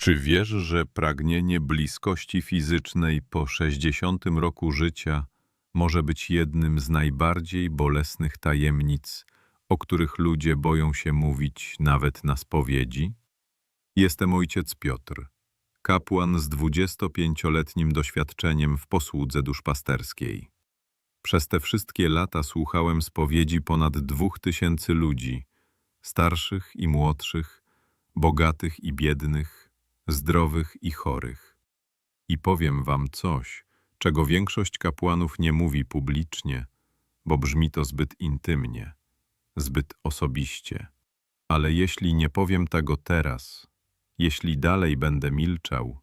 Czy wiesz, że pragnienie bliskości fizycznej po 60 roku życia może być jednym z najbardziej bolesnych tajemnic, o których ludzie boją się mówić nawet na spowiedzi? Jestem ojciec Piotr, kapłan z 25-letnim doświadczeniem w posłudze duszpasterskiej. Przez te wszystkie lata słuchałem spowiedzi ponad dwóch tysięcy ludzi, starszych i młodszych, bogatych i biednych, zdrowych i chorych. I powiem wam coś, czego większość kapłanów nie mówi publicznie, bo brzmi to zbyt intymnie, zbyt osobiście. Ale jeśli nie powiem tego teraz, jeśli dalej będę milczał,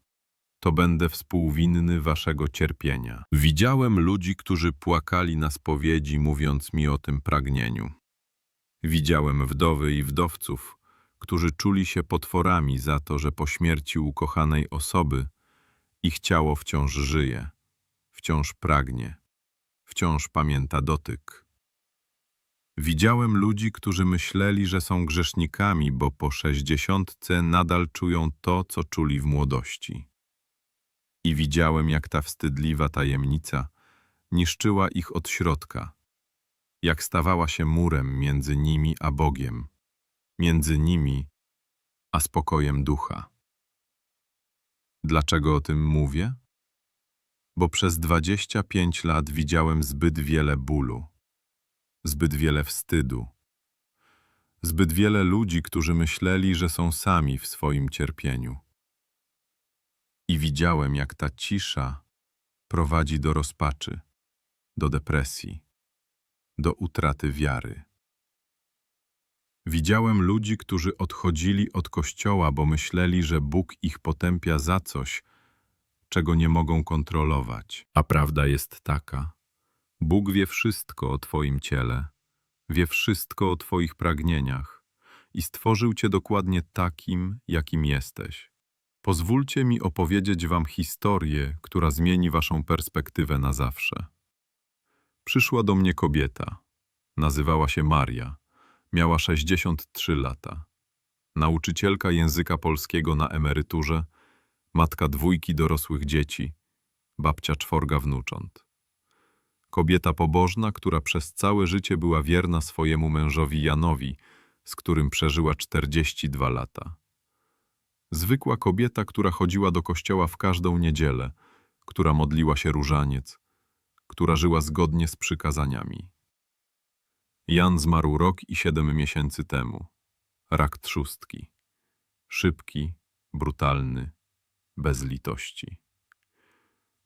to będę współwinny waszego cierpienia. Widziałem ludzi, którzy płakali na spowiedzi, mówiąc mi o tym pragnieniu. Widziałem wdowy i wdowców, którzy czuli się potworami za to, że po śmierci ukochanej osoby ich ciało wciąż żyje, wciąż pragnie, wciąż pamięta dotyk. Widziałem ludzi, którzy myśleli, że są grzesznikami, bo po sześćdziesiątce nadal czują to, co czuli w młodości. I widziałem, jak ta wstydliwa tajemnica niszczyła ich od środka, jak stawała się murem między nimi a Bogiem, między nimi a spokojem ducha. Dlaczego o tym mówię? Bo przez 25 lat widziałem zbyt wiele bólu, zbyt wiele wstydu, zbyt wiele ludzi, którzy myśleli, że są sami w swoim cierpieniu. I widziałem, jak ta cisza prowadzi do rozpaczy, do depresji, do utraty wiary. Widziałem ludzi, którzy odchodzili od Kościoła, bo myśleli, że Bóg ich potępia za coś, czego nie mogą kontrolować. A prawda jest taka. Bóg wie wszystko o Twoim ciele, wie wszystko o Twoich pragnieniach i stworzył Cię dokładnie takim, jakim jesteś. Pozwólcie mi opowiedzieć Wam historię, która zmieni Waszą perspektywę na zawsze. Przyszła do mnie kobieta. Nazywała się Maria. Miała 63 lata. Nauczycielka języka polskiego na emeryturze, matka dwójki dorosłych dzieci, babcia czworga wnucząt. Kobieta pobożna, która przez całe życie była wierna swojemu mężowi Janowi, z którym przeżyła 42 lata. Zwykła kobieta, która chodziła do kościoła w każdą niedzielę, która modliła się różaniec, która żyła zgodnie z przykazaniami. Jan zmarł rok i siedem miesięcy temu. Rak trzustki. Szybki, brutalny, bez litości.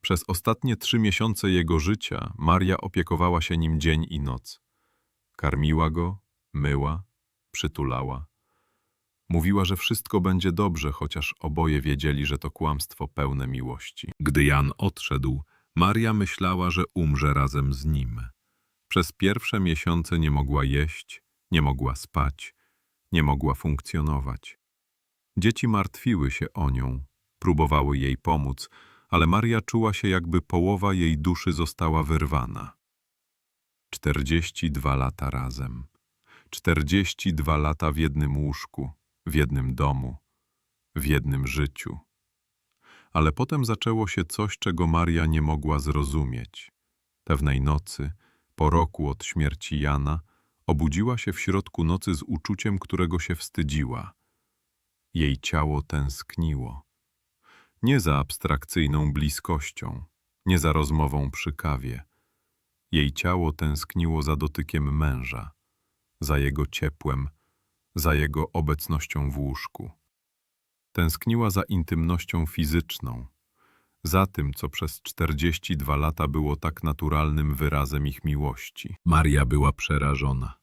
Przez ostatnie trzy miesiące jego życia Maria opiekowała się nim dzień i noc. Karmiła go, myła, przytulała. Mówiła, że wszystko będzie dobrze, chociaż oboje wiedzieli, że to kłamstwo pełne miłości. Gdy Jan odszedł, Maria myślała, że umrze razem z nim. Przez pierwsze miesiące nie mogła jeść, nie mogła spać, nie mogła funkcjonować. Dzieci martwiły się o nią, próbowały jej pomóc, ale Maria czuła się, jakby połowa jej duszy została wyrwana. Czterdzieści dwa lata razem. Czterdzieści dwa lata w jednym łóżku, w jednym domu, w jednym życiu. Ale potem zaczęło się coś, czego Maria nie mogła zrozumieć. Pewnej nocy, po roku od śmierci Jana, obudziła się w środku nocy z uczuciem, którego się wstydziła. Jej ciało tęskniło. Nie za abstrakcyjną bliskością, nie za rozmową przy kawie. Jej ciało tęskniło za dotykiem męża, za jego ciepłem, za jego obecnością w łóżku. Tęskniła za intymnością fizyczną, za tym, co przez 42 lata było tak naturalnym wyrazem ich miłości. Maria była przerażona.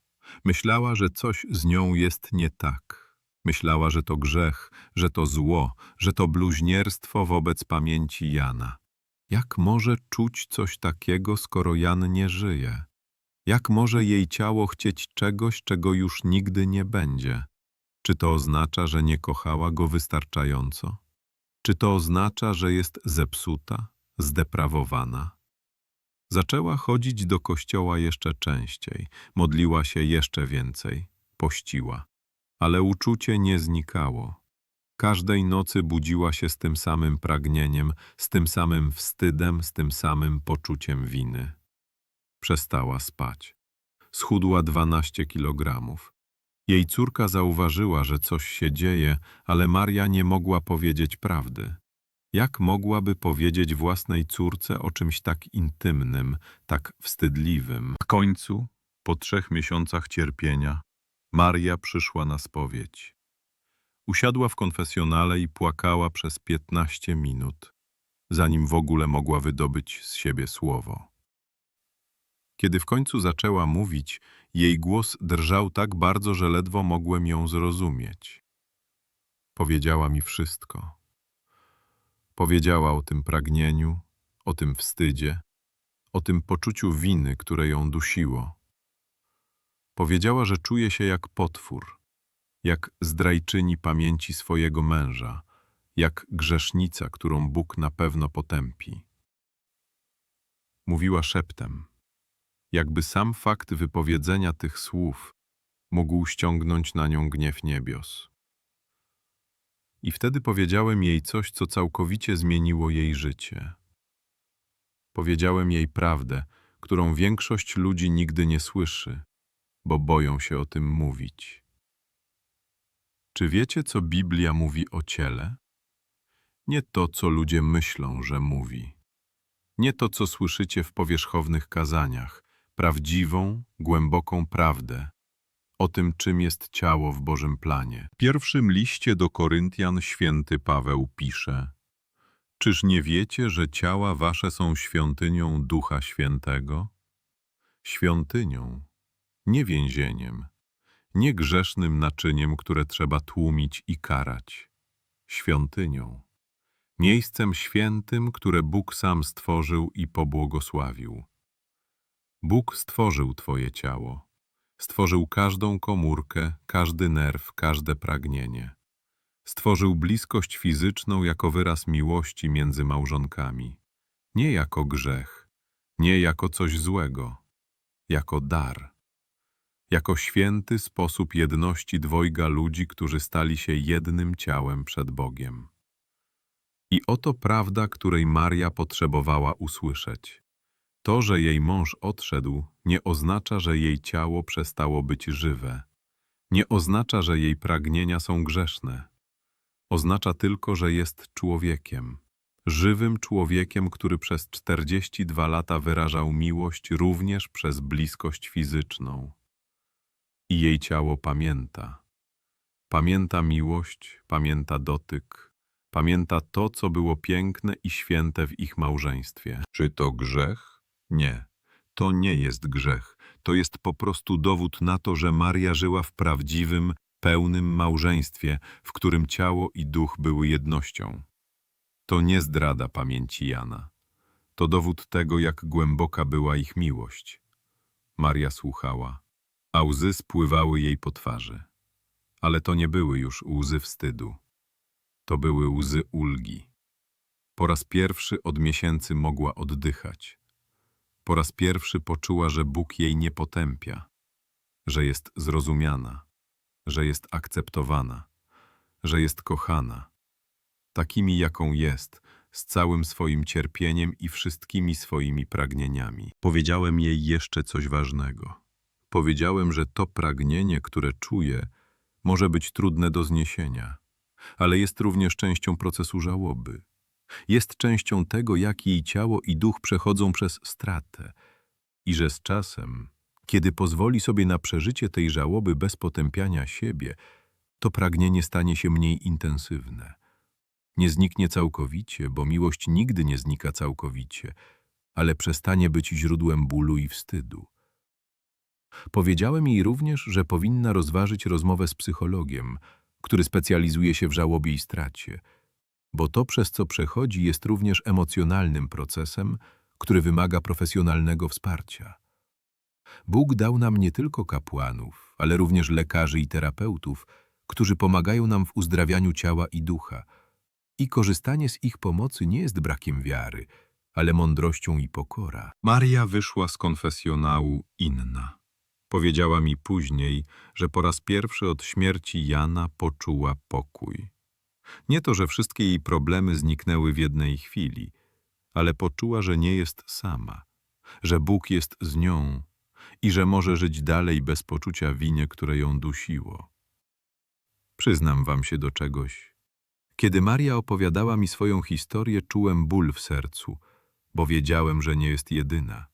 Myślała, że coś z nią jest nie tak. Myślała, że to grzech, że to zło, że to bluźnierstwo wobec pamięci Jana. Jak może czuć coś takiego, skoro Jan nie żyje? Jak może jej ciało chcieć czegoś, czego już nigdy nie będzie? Czy to oznacza, że nie kochała go wystarczająco? Czy to oznacza, że jest zepsuta, zdeprawowana? Zaczęła chodzić do kościoła jeszcze częściej, modliła się jeszcze więcej, pościła, ale uczucie nie znikało. Każdej nocy budziła się z tym samym pragnieniem, z tym samym wstydem, z tym samym poczuciem winy. Przestała spać. Schudła 12 kilogramów. Jej córka zauważyła, że coś się dzieje, ale Maria nie mogła powiedzieć prawdy. Jak mogłaby powiedzieć własnej córce o czymś tak intymnym, tak wstydliwym? W końcu, po trzech miesiącach cierpienia, Maria przyszła na spowiedź. Usiadła w konfesjonale i płakała przez piętnaście minut, zanim w ogóle mogła wydobyć z siebie słowo. Kiedy w końcu zaczęła mówić, jej głos drżał tak bardzo, że ledwo mogłem ją zrozumieć. Powiedziała mi wszystko. Powiedziała o tym pragnieniu, o tym wstydzie, o tym poczuciu winy, które ją dusiło. Powiedziała, że czuje się jak potwór, jak zdrajczyni pamięci swojego męża, jak grzesznica, którą Bóg na pewno potępi. Mówiła szeptem, jakby sam fakt wypowiedzenia tych słów mógł ściągnąć na nią gniew niebios. I wtedy powiedziałem jej coś, co całkowicie zmieniło jej życie. Powiedziałem jej prawdę, którą większość ludzi nigdy nie słyszy, bo boją się o tym mówić. Czy wiecie, co Biblia mówi o ciele? Nie to, co ludzie myślą, że mówi. Nie to, co słyszycie w powierzchownych kazaniach, prawdziwą, głęboką prawdę o tym, czym jest ciało w Bożym planie. W pierwszym liście do Koryntian święty Paweł pisze Czyż nie wiecie, że ciała wasze są świątynią Ducha Świętego? Świątynią, nie więzieniem, nie grzesznym naczyniem, które trzeba tłumić i karać. Świątynią, miejscem świętym, które Bóg sam stworzył i pobłogosławił. Bóg stworzył Twoje ciało. Stworzył każdą komórkę, każdy nerw, każde pragnienie. Stworzył bliskość fizyczną jako wyraz miłości między małżonkami. Nie jako grzech, nie jako coś złego, jako dar. Jako święty sposób jedności dwojga ludzi, którzy stali się jednym ciałem przed Bogiem. I oto prawda, której Maria potrzebowała usłyszeć. To, że jej mąż odszedł, nie oznacza, że jej ciało przestało być żywe. Nie oznacza, że jej pragnienia są grzeszne. Oznacza tylko, że jest człowiekiem. Żywym człowiekiem, który przez 42 lata wyrażał miłość również przez bliskość fizyczną. I jej ciało pamięta. Pamięta miłość, pamięta dotyk, pamięta to, co było piękne i święte w ich małżeństwie. Czy to grzech? Nie, to nie jest grzech. To jest po prostu dowód na to, że Maria żyła w prawdziwym, pełnym małżeństwie, w którym ciało i duch były jednością. To nie zdrada pamięci Jana. To dowód tego, jak głęboka była ich miłość. Maria słuchała, a łzy spływały jej po twarzy. Ale to nie były już łzy wstydu. To były łzy ulgi. Po raz pierwszy od miesięcy mogła oddychać. Po raz pierwszy poczuła, że Bóg jej nie potępia, że jest zrozumiana, że jest akceptowana, że jest kochana, takimi jaką jest, z całym swoim cierpieniem i wszystkimi swoimi pragnieniami. Powiedziałem jej jeszcze coś ważnego. Powiedziałem, że to pragnienie, które czuję, może być trudne do zniesienia, ale jest również częścią procesu żałoby. Jest częścią tego, jak jej ciało i duch przechodzą przez stratę i że z czasem, kiedy pozwoli sobie na przeżycie tej żałoby bez potępiania siebie, to pragnienie stanie się mniej intensywne. Nie zniknie całkowicie, bo miłość nigdy nie znika całkowicie, ale przestanie być źródłem bólu i wstydu. Powiedziałem jej również, że powinna rozważyć rozmowę z psychologiem, który specjalizuje się w żałobie i stracie – bo to, przez co przechodzi, jest również emocjonalnym procesem, który wymaga profesjonalnego wsparcia. Bóg dał nam nie tylko kapłanów, ale również lekarzy i terapeutów, którzy pomagają nam w uzdrawianiu ciała i ducha. I korzystanie z ich pomocy nie jest brakiem wiary, ale mądrością i pokora. Maria wyszła z konfesjonału inna. Powiedziała mi później, że po raz pierwszy od śmierci Jana poczuła pokój Nie to, że wszystkie jej problemy zniknęły w jednej chwili, ale poczuła, że nie jest sama, że Bóg jest z nią i że może żyć dalej bez poczucia winy, które ją dusiło. Przyznam wam się do czegoś. Kiedy Maria opowiadała mi swoją historię, czułem ból w sercu, bo wiedziałem, że nie jest jedyna.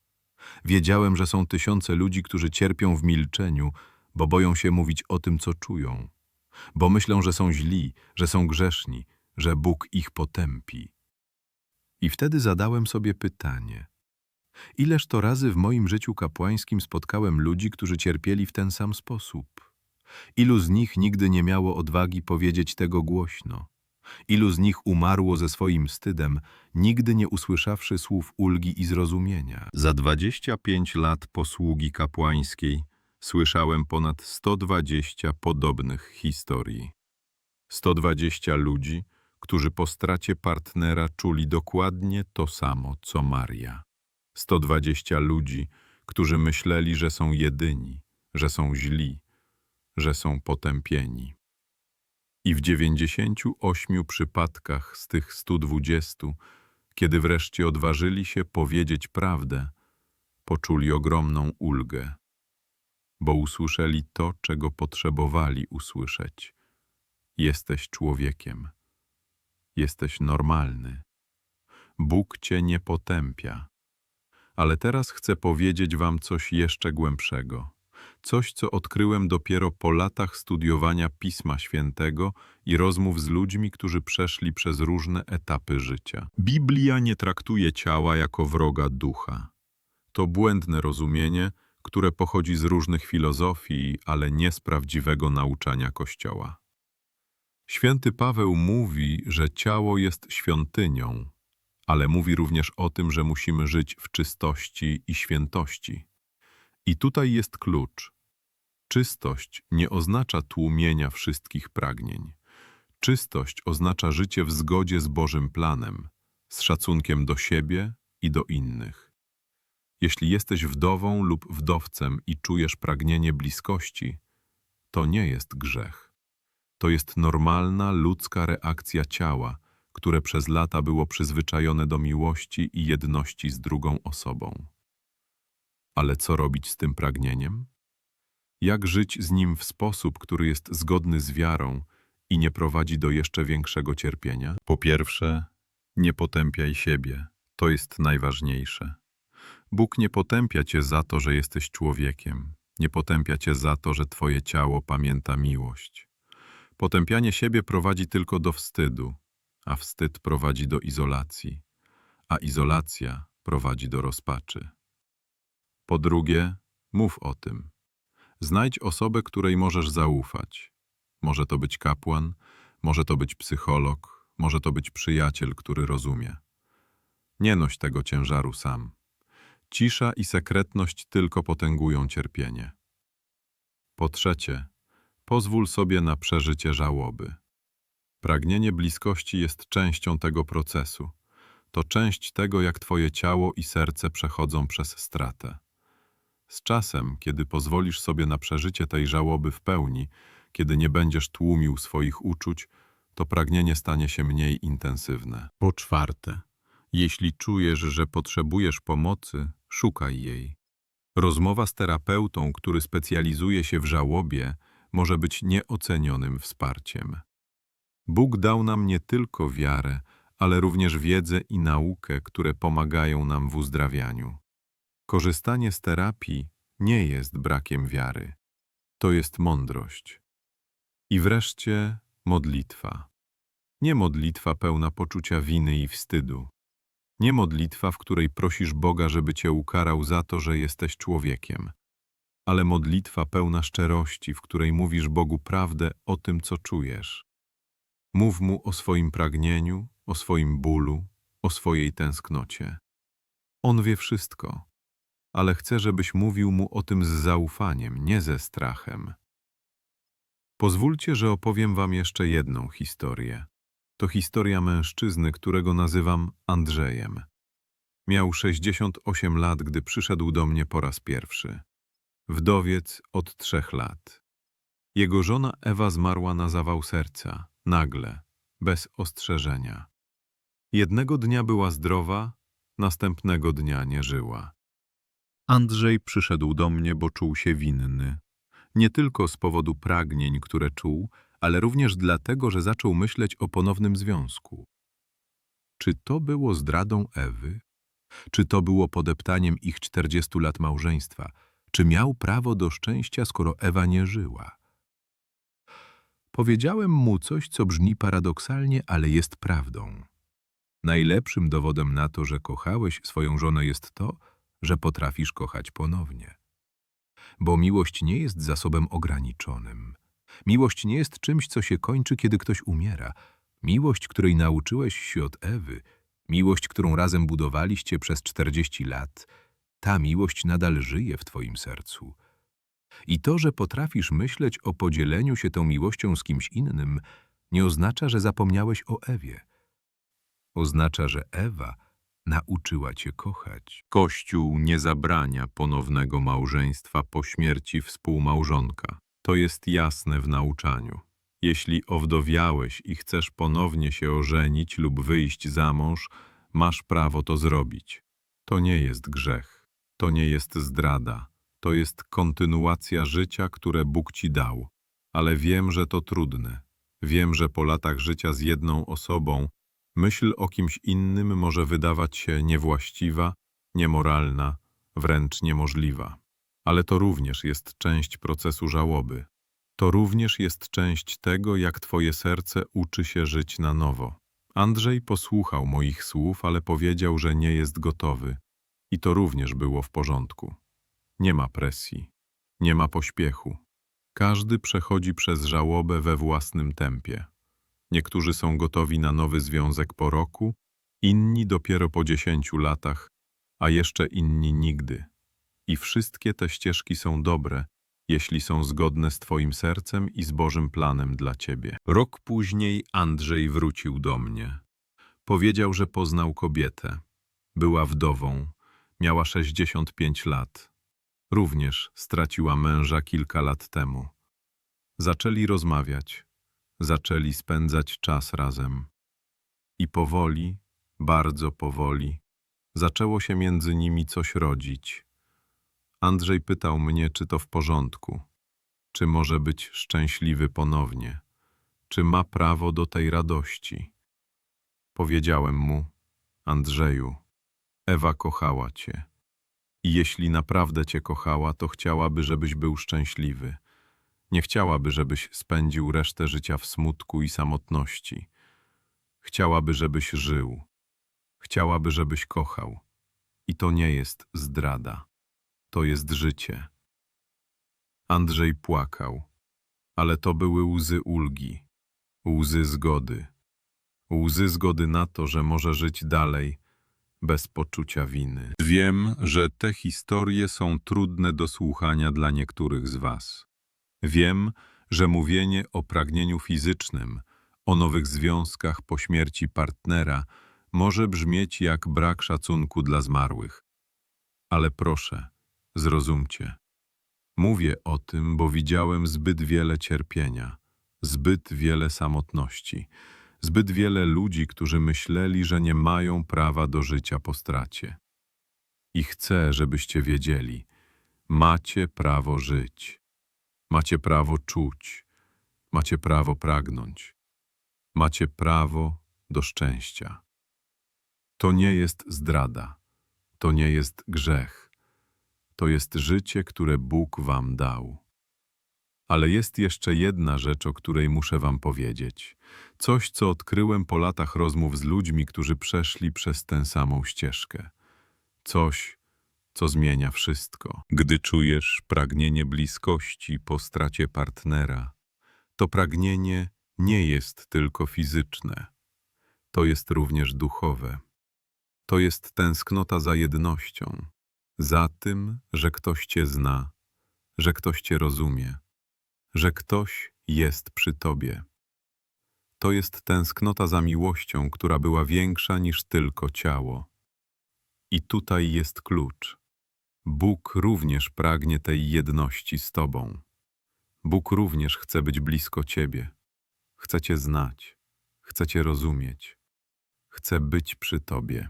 Wiedziałem, że są tysiące ludzi, którzy cierpią w milczeniu, bo boją się mówić o tym, co czują, bo myślą, że są źli, że są grzeszni, że Bóg ich potępi. I wtedy zadałem sobie pytanie. Ileż to razy w moim życiu kapłańskim spotkałem ludzi, którzy cierpieli w ten sam sposób? Ilu z nich nigdy nie miało odwagi powiedzieć tego głośno? Ilu z nich umarło ze swoim wstydem, nigdy nie usłyszawszy słów ulgi i zrozumienia? Za 25 lat posługi kapłańskiej słyszałem ponad 120 podobnych historii. 120 ludzi, którzy po stracie partnera czuli dokładnie to samo, co Maria. 120 ludzi, którzy myśleli, że są jedyni, że są źli, że są potępieni. I w 98 przypadkach z tych 120, kiedy wreszcie odważyli się powiedzieć prawdę, poczuli ogromną ulgę, bo usłyszeli to, czego potrzebowali usłyszeć. Jesteś człowiekiem. Jesteś normalny. Bóg cię nie potępia. Ale teraz chcę powiedzieć wam coś jeszcze głębszego. Coś, co odkryłem dopiero po latach studiowania Pisma Świętego i rozmów z ludźmi, którzy przeszli przez różne etapy życia. Biblia nie traktuje ciała jako wroga ducha. To błędne rozumienie, które pochodzi z różnych filozofii, ale nie z prawdziwego nauczania Kościoła. Święty Paweł mówi, że ciało jest świątynią, ale mówi również o tym, że musimy żyć w czystości i świętości. I tutaj jest klucz. Czystość nie oznacza tłumienia wszystkich pragnień. Czystość oznacza życie w zgodzie z Bożym planem, z szacunkiem do siebie i do innych. Jeśli jesteś wdową lub wdowcem i czujesz pragnienie bliskości, to nie jest grzech. To jest normalna ludzka reakcja ciała, które przez lata było przyzwyczajone do miłości i jedności z drugą osobą. Ale co robić z tym pragnieniem? Jak żyć z nim w sposób, który jest zgodny z wiarą i nie prowadzi do jeszcze większego cierpienia? Po pierwsze, nie potępiaj siebie. To jest najważniejsze. Bóg nie potępia cię za to, że jesteś człowiekiem. Nie potępia cię za to, że twoje ciało pamięta miłość. Potępianie siebie prowadzi tylko do wstydu, a wstyd prowadzi do izolacji, a izolacja prowadzi do rozpaczy. Po drugie, mów o tym. Znajdź osobę, której możesz zaufać. Może to być kapłan, może to być psycholog, może to być przyjaciel, który rozumie. Nie noś tego ciężaru sam. Cisza i sekretność tylko potęgują cierpienie. Po trzecie, pozwól sobie na przeżycie żałoby. Pragnienie bliskości jest częścią tego procesu. To część tego, jak twoje ciało i serce przechodzą przez stratę. Z czasem, kiedy pozwolisz sobie na przeżycie tej żałoby w pełni, kiedy nie będziesz tłumił swoich uczuć, to pragnienie stanie się mniej intensywne. Po czwarte, jeśli czujesz, że potrzebujesz pomocy, szukaj jej. Rozmowa z terapeutą, który specjalizuje się w żałobie, może być nieocenionym wsparciem. Bóg dał nam nie tylko wiarę, ale również wiedzę i naukę, które pomagają nam w uzdrawianiu. Korzystanie z terapii nie jest brakiem wiary. To jest mądrość. I wreszcie modlitwa. Nie modlitwa pełna poczucia winy i wstydu. Nie modlitwa, w której prosisz Boga, żeby cię ukarał za to, że jesteś człowiekiem, ale modlitwa pełna szczerości, w której mówisz Bogu prawdę o tym, co czujesz. Mów Mu o swoim pragnieniu, o swoim bólu, o swojej tęsknocie. On wie wszystko, ale chce, żebyś mówił Mu o tym z zaufaniem, nie ze strachem. Pozwólcie, że opowiem Wam jeszcze jedną historię. To historia mężczyzny, którego nazywam Andrzejem. Miał 68 lat, gdy przyszedł do mnie po raz pierwszy. Wdowiec od trzech lat. Jego żona Ewa zmarła na zawał serca, nagle, bez ostrzeżenia. Jednego dnia była zdrowa, następnego dnia nie żyła. Andrzej przyszedł do mnie, bo czuł się winny. Nie tylko z powodu pragnień, które czuł, ale również dlatego, że zaczął myśleć o ponownym związku. Czy to było zdradą Ewy? Czy to było podeptaniem ich 40 lat małżeństwa? Czy miał prawo do szczęścia, skoro Ewa nie żyła? Powiedziałem mu coś, co brzmi paradoksalnie, ale jest prawdą. Najlepszym dowodem na to, że kochałeś swoją żonę jest to, że potrafisz kochać ponownie. Bo miłość nie jest zasobem ograniczonym. Miłość nie jest czymś, co się kończy, kiedy ktoś umiera. Miłość, której nauczyłeś się od Ewy, miłość, którą razem budowaliście przez 40 lat, ta miłość nadal żyje w twoim sercu. I to, że potrafisz myśleć o podzieleniu się tą miłością z kimś innym, nie oznacza, że zapomniałeś o Ewie. Oznacza, że Ewa nauczyła cię kochać. Kościół nie zabrania ponownego małżeństwa po śmierci współmałżonka. To jest jasne w nauczaniu. Jeśli owdowiałeś i chcesz ponownie się ożenić lub wyjść za mąż, masz prawo to zrobić. To nie jest grzech, to nie jest zdrada, to jest kontynuacja życia, które Bóg ci dał. Ale wiem, że to trudne. Wiem, że po latach życia z jedną osobą myśl o kimś innym może wydawać się niewłaściwa, niemoralna, wręcz niemożliwa. Ale to również jest część procesu żałoby. To również jest część tego, jak twoje serce uczy się żyć na nowo. Andrzej posłuchał moich słów, ale powiedział, że nie jest gotowy. I to również było w porządku. Nie ma presji, nie ma pośpiechu. Każdy przechodzi przez żałobę we własnym tempie. Niektórzy są gotowi na nowy związek po roku, inni dopiero po dziesięciu latach, a jeszcze inni nigdy. I wszystkie te ścieżki są dobre, jeśli są zgodne z Twoim sercem i z Bożym planem dla Ciebie. Rok później Andrzej wrócił do mnie. Powiedział, że poznał kobietę. Była wdową, miała 65 lat. Również straciła męża kilka lat temu. Zaczęli rozmawiać, zaczęli spędzać czas razem. I powoli, bardzo powoli, zaczęło się między nimi coś rodzić. Andrzej pytał mnie, czy to w porządku, czy może być szczęśliwy ponownie, czy ma prawo do tej radości. Powiedziałem mu, Andrzeju, Ewa kochała cię. I jeśli naprawdę cię kochała, to chciałaby, żebyś był szczęśliwy. Nie chciałaby, żebyś spędził resztę życia w smutku i samotności. Chciałaby, żebyś żył. Chciałaby, żebyś kochał. I to nie jest zdrada. To jest życie. Andrzej płakał, ale to były łzy ulgi, łzy zgody. Łzy zgody na to, że może żyć dalej, bez poczucia winy. Wiem, że te historie są trudne do słuchania dla niektórych z Was. Wiem, że mówienie o pragnieniu fizycznym, o nowych związkach po śmierci partnera może brzmieć jak brak szacunku dla zmarłych. Ale proszę, zrozumcie. Mówię o tym, bo widziałem zbyt wiele cierpienia, zbyt wiele samotności, zbyt wiele ludzi, którzy myśleli, że nie mają prawa do życia po stracie. I chcę, żebyście wiedzieli, macie prawo żyć. Macie prawo czuć, macie prawo pragnąć, macie prawo do szczęścia. To nie jest zdrada, to nie jest grzech, to jest życie, które Bóg wam dał. Ale jest jeszcze jedna rzecz, o której muszę wam powiedzieć. Coś, co odkryłem po latach rozmów z ludźmi, którzy przeszli przez tę samą ścieżkę. Coś, co zmienia wszystko. Gdy czujesz pragnienie bliskości po stracie partnera, to pragnienie nie jest tylko fizyczne. To jest również duchowe. To jest tęsknota za jednością, za tym, że ktoś cię zna, że ktoś cię rozumie, że ktoś jest przy tobie. To jest tęsknota za miłością, która była większa niż tylko ciało. I tutaj jest klucz. Bóg również pragnie tej jedności z Tobą. Bóg również chce być blisko Ciebie. Chce Cię znać. Chcę Cię rozumieć. Chcę być przy Tobie.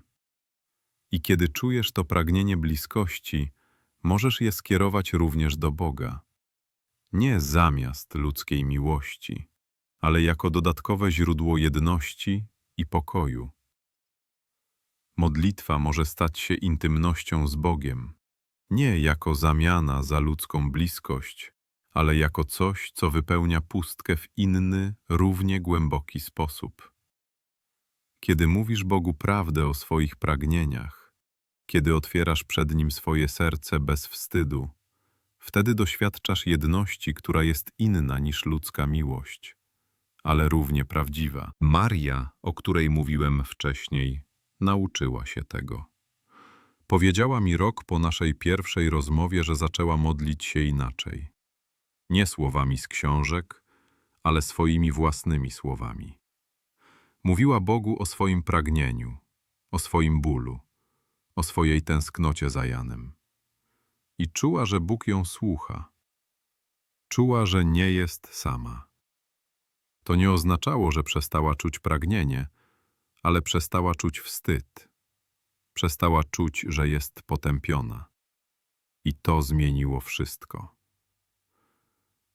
I kiedy czujesz to pragnienie bliskości, możesz je skierować również do Boga. Nie zamiast ludzkiej miłości, ale jako dodatkowe źródło jedności i pokoju. Modlitwa może stać się intymnością z Bogiem, nie jako zamiana za ludzką bliskość, ale jako coś, co wypełnia pustkę w inny, równie głęboki sposób. Kiedy mówisz Bogu prawdę o swoich pragnieniach, kiedy otwierasz przed Nim swoje serce bez wstydu, wtedy doświadczasz jedności, która jest inna niż ludzka miłość, ale równie prawdziwa. Maria, o której mówiłem wcześniej, nauczyła się tego. Powiedziała mi rok po naszej pierwszej rozmowie, że zaczęła modlić się inaczej. Nie słowami z książek, ale swoimi własnymi słowami. Mówiła Bogu o swoim pragnieniu, o swoim bólu, o swojej tęsknocie za Janem. I czuła, że Bóg ją słucha. Czuła, że nie jest sama. To nie oznaczało, że przestała czuć pragnienie, ale przestała czuć wstyd. Przestała czuć, że jest potępiona. I to zmieniło wszystko.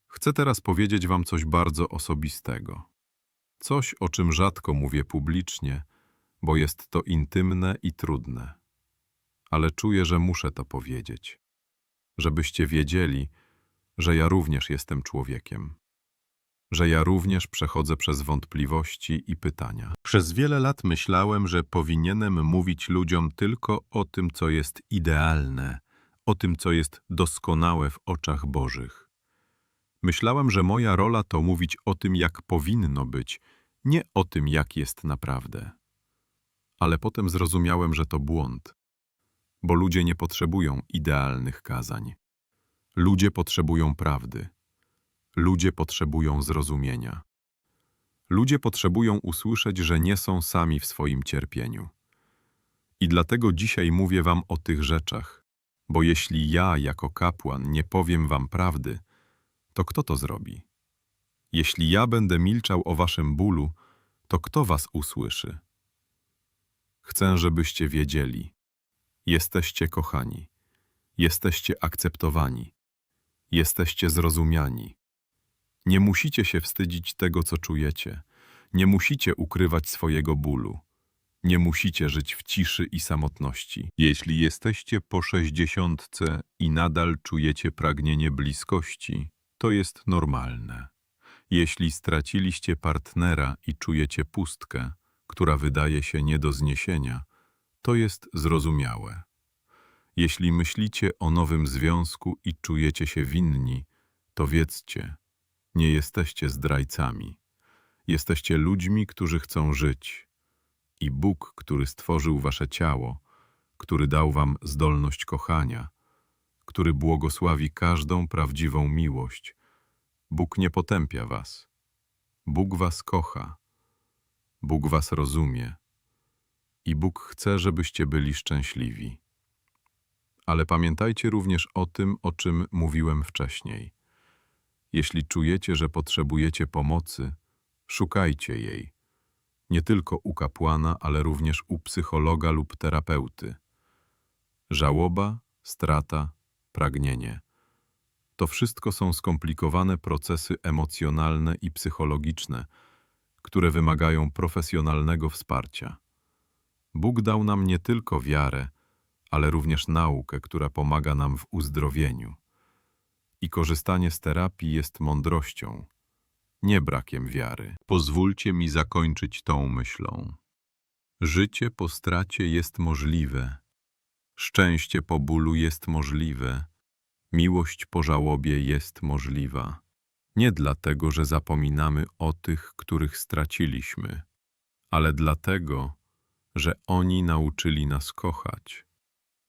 Chcę teraz powiedzieć Wam coś bardzo osobistego. Coś, o czym rzadko mówię publicznie, bo jest to intymne i trudne. Ale czuję, że muszę to powiedzieć. Żebyście wiedzieli, że ja również jestem człowiekiem. Że ja również przechodzę przez wątpliwości i pytania. Przez wiele lat myślałem, że powinienem mówić ludziom tylko o tym, co jest idealne, o tym, co jest doskonałe w oczach Bożych. Myślałem, że moja rola to mówić o tym, jak powinno być, nie o tym, jak jest naprawdę. Ale potem zrozumiałem, że to błąd, bo ludzie nie potrzebują idealnych kazań. Ludzie potrzebują prawdy. Ludzie potrzebują zrozumienia. Ludzie potrzebują usłyszeć, że nie są sami w swoim cierpieniu. I dlatego dzisiaj mówię wam o tych rzeczach, bo jeśli ja jako kapłan nie powiem wam prawdy, to kto to zrobi? Jeśli ja będę milczał o waszym bólu, to kto was usłyszy? Chcę, żebyście wiedzieli. Jesteście kochani. Jesteście akceptowani. Jesteście zrozumiani. Nie musicie się wstydzić tego, co czujecie. Nie musicie ukrywać swojego bólu. Nie musicie żyć w ciszy i samotności. Jeśli jesteście po sześćdziesiątce i nadal czujecie pragnienie bliskości, to jest normalne. Jeśli straciliście partnera i czujecie pustkę, która wydaje się nie do zniesienia, to jest zrozumiałe. Jeśli myślicie o nowym związku i czujecie się winni, to wiedzcie, nie jesteście zdrajcami. Jesteście ludźmi, którzy chcą żyć. I Bóg, który stworzył wasze ciało, który dał wam zdolność kochania, który błogosławi każdą prawdziwą miłość. Bóg nie potępia was. Bóg was kocha. Bóg was rozumie. I Bóg chce, żebyście byli szczęśliwi. Ale pamiętajcie również o tym, o czym mówiłem wcześniej. Jeśli czujecie, że potrzebujecie pomocy, szukajcie jej. Nie tylko u kapłana, ale również u psychologa lub terapeuty. Żałoba, strata, pragnienie. To wszystko są skomplikowane procesy emocjonalne i psychologiczne, które wymagają profesjonalnego wsparcia. Bóg dał nam nie tylko wiarę, ale również naukę, która pomaga nam w uzdrowieniu. I korzystanie z terapii jest mądrością, nie brakiem wiary. Pozwólcie mi zakończyć tą myślą. Życie po stracie jest możliwe, szczęście po bólu jest możliwe, miłość po żałobie jest możliwa. Nie dlatego, że zapominamy o tych, których straciliśmy, ale dlatego, że oni nauczyli nas kochać.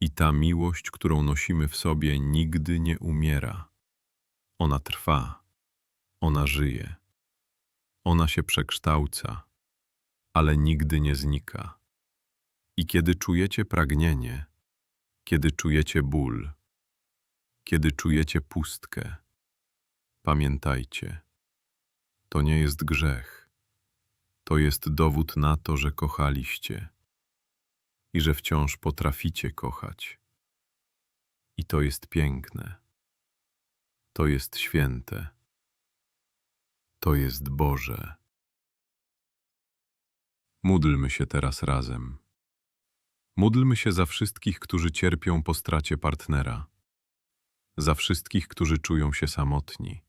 I ta miłość, którą nosimy w sobie, nigdy nie umiera. Ona trwa, ona żyje, ona się przekształca, ale nigdy nie znika. I kiedy czujecie pragnienie, kiedy czujecie ból, kiedy czujecie pustkę, pamiętajcie, to nie jest grzech, To jest dowód na to, że kochaliście i że wciąż potraficie kochać. I to jest piękne. To jest święte. To jest Boże. Módlmy się teraz razem. Módlmy się za wszystkich, którzy cierpią po stracie partnera, za wszystkich, którzy czują się samotni,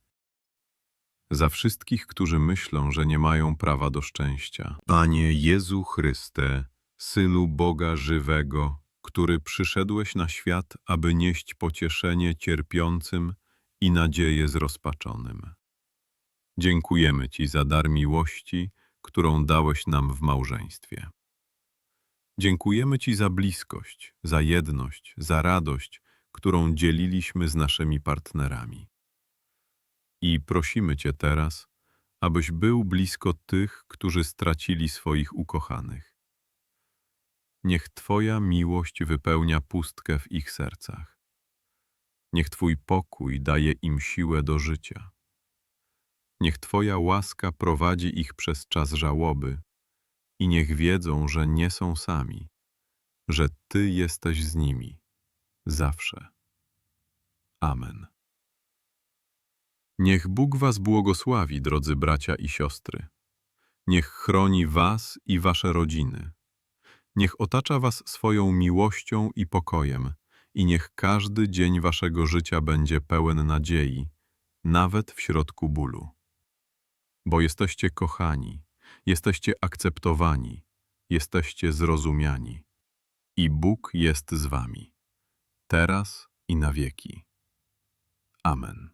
za wszystkich, którzy myślą, że nie mają prawa do szczęścia. Panie Jezu Chryste, Synu Boga żywego, który przyszedłeś na świat, aby nieść pocieszenie cierpiącym i nadzieję zrozpaczonym. Dziękujemy Ci za dar miłości, którą dałeś nam w małżeństwie. Dziękujemy Ci za bliskość, za jedność, za radość, którą dzieliliśmy z naszymi partnerami. I prosimy Cię teraz, abyś był blisko tych, którzy stracili swoich ukochanych. Niech Twoja miłość wypełnia pustkę w ich sercach. Niech Twój pokój daje im siłę do życia. Niech Twoja łaska prowadzi ich przez czas żałoby i niech wiedzą, że nie są sami, że Ty jesteś z nimi zawsze. Amen. Niech Bóg Was błogosławi, drodzy bracia i siostry. Niech chroni Was i Wasze rodziny. Niech otacza Was swoją miłością i pokojem i niech każdy dzień Waszego życia będzie pełen nadziei, nawet w środku bólu. Bo jesteście kochani, jesteście akceptowani, jesteście zrozumiani. I Bóg jest z Wami, teraz i na wieki. Amen.